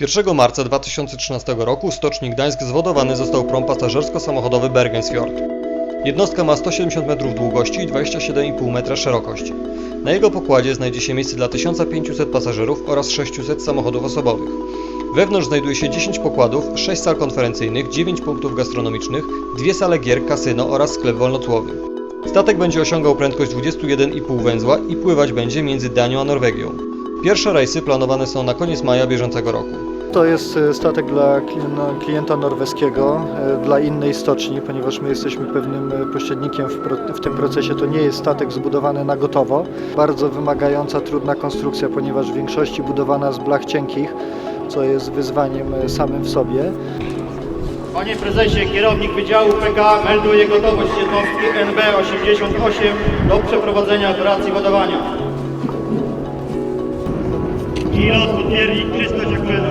1 marca 2013 roku Stoczni Gdańsk zwodowany został prom pasażersko-samochodowy Bergensfjord. Jednostka ma 170 metrów długości i 27,5 metra szerokości. Na jego pokładzie znajdzie się miejsce dla 1500 pasażerów oraz 600 samochodów osobowych. Wewnątrz znajduje się 10 pokładów, 6 sal konferencyjnych, 9 punktów gastronomicznych, dwie sale gier, kasyno oraz sklep wolnocłowy. Statek będzie osiągał prędkość 21,5 węzła i pływać będzie między Danią a Norwegią. Pierwsze rejsy planowane są na koniec maja bieżącego roku. To jest e, statek dla kli- klienta norweskiego, e, dla innej stoczni, ponieważ my jesteśmy pewnym e, pośrednikiem w, pro, w tym procesie. To nie jest statek zbudowany na gotowo. Bardzo wymagająca, trudna konstrukcja, ponieważ w większości budowana z blach cienkich, co jest wyzwaniem samym w sobie. Panie prezesie, kierownik Wydziału PK melduje gotowość jednostki NB88 do przeprowadzenia operacji Miras, Diğer İngiliz çocukları.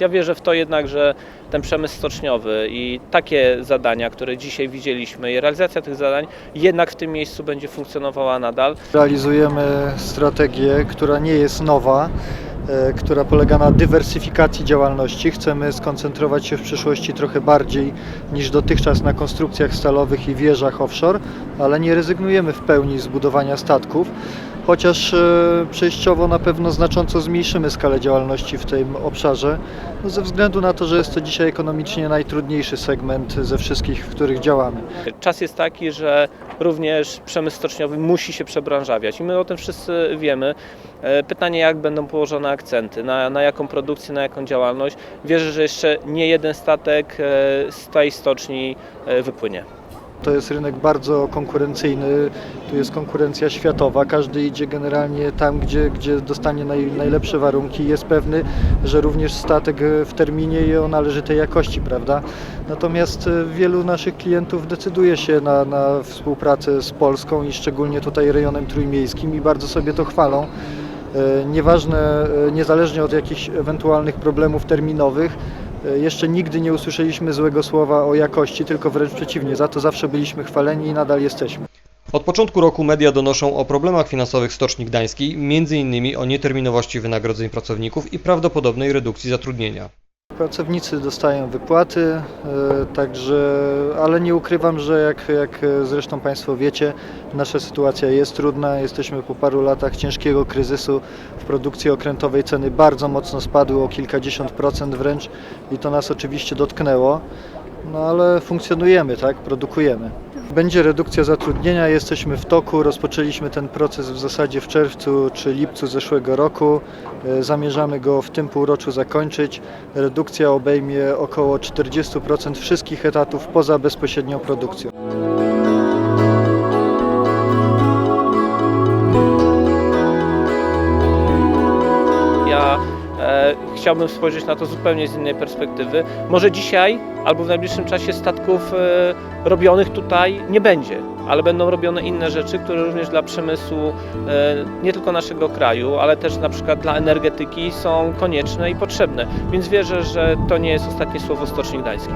Ja wierzę w to jednak, że ten przemysł stoczniowy i takie zadania, które dzisiaj widzieliśmy i realizacja tych zadań jednak w tym miejscu będzie funkcjonowała nadal. Realizujemy strategię, która nie jest nowa, e, która polega na dywersyfikacji działalności. Chcemy skoncentrować się w przyszłości trochę bardziej niż dotychczas na konstrukcjach stalowych i wieżach offshore, ale nie rezygnujemy w pełni z budowania statków, chociaż e, przejściowo na pewno znacząco zmniejszymy skalę działalności w tym obszarze, no ze względu na to, że jest to dzisiaj ekonomicznie najtrudniejszy segment ze wszystkich, w których działamy. Czas jest taki, że również przemysł stoczniowy musi się przebranżawiać i my o tym wszyscy wiemy. E, Pytanie, jak będą położone akcenty, na, na jaką produkcję, na jaką działalność. Wierzę, że jeszcze nie jeden statek e, z tej stoczni wypłynie. To jest rynek bardzo konkurencyjny, tu jest konkurencja światowa, każdy idzie generalnie tam, gdzie, gdzie dostanie naj, najlepsze warunki, jest pewny, że również statek w terminie i o należytej jakości, prawda? Natomiast e, wielu naszych klientów decyduje się na, na współpracę z Polską i szczególnie tutaj rejonem trójmiejskim i bardzo sobie to chwalą. E, Nieważne, e, niezależnie od jakichś ewentualnych problemów terminowych, jeszcze nigdy nie usłyszeliśmy złego słowa o jakości, tylko wręcz przeciwnie, za to zawsze byliśmy chwaleni i nadal jesteśmy. Od początku roku media donoszą o problemach finansowych Stoczni Gdańskiej, m.in. o nieterminowości wynagrodzeń pracowników i prawdopodobnej redukcji zatrudnienia. Pracownicy dostają wypłaty, e, także, ale nie ukrywam, że jak, jak zresztą Państwo wiecie, nasza sytuacja jest trudna. Jesteśmy po paru latach ciężkiego kryzysu. W produkcji okrętowej ceny bardzo mocno spadły o kilkadziesiąt procent wręcz i to nas oczywiście dotknęło. No ale funkcjonujemy, tak? Produkujemy. Będzie redukcja zatrudnienia, jesteśmy w toku. Rozpoczęliśmy ten proces w zasadzie w czerwcu czy lipcu zeszłego roku. E, Zamierzamy go w tym półroczu zakończyć. Redukcja obejmie około 40% wszystkich etatów poza bezpośrednią produkcją. Chciałbym spojrzeć na to zupełnie z innej perspektywy. Może dzisiaj albo w najbliższym czasie statków e, robionych tutaj nie będzie, ale będą robione inne rzeczy, które również dla przemysłu e, nie tylko naszego kraju, ale też na przykład dla energetyki są konieczne i potrzebne. Więc wierzę, że to nie jest ostatnie słowo Stoczni Gdańskiej.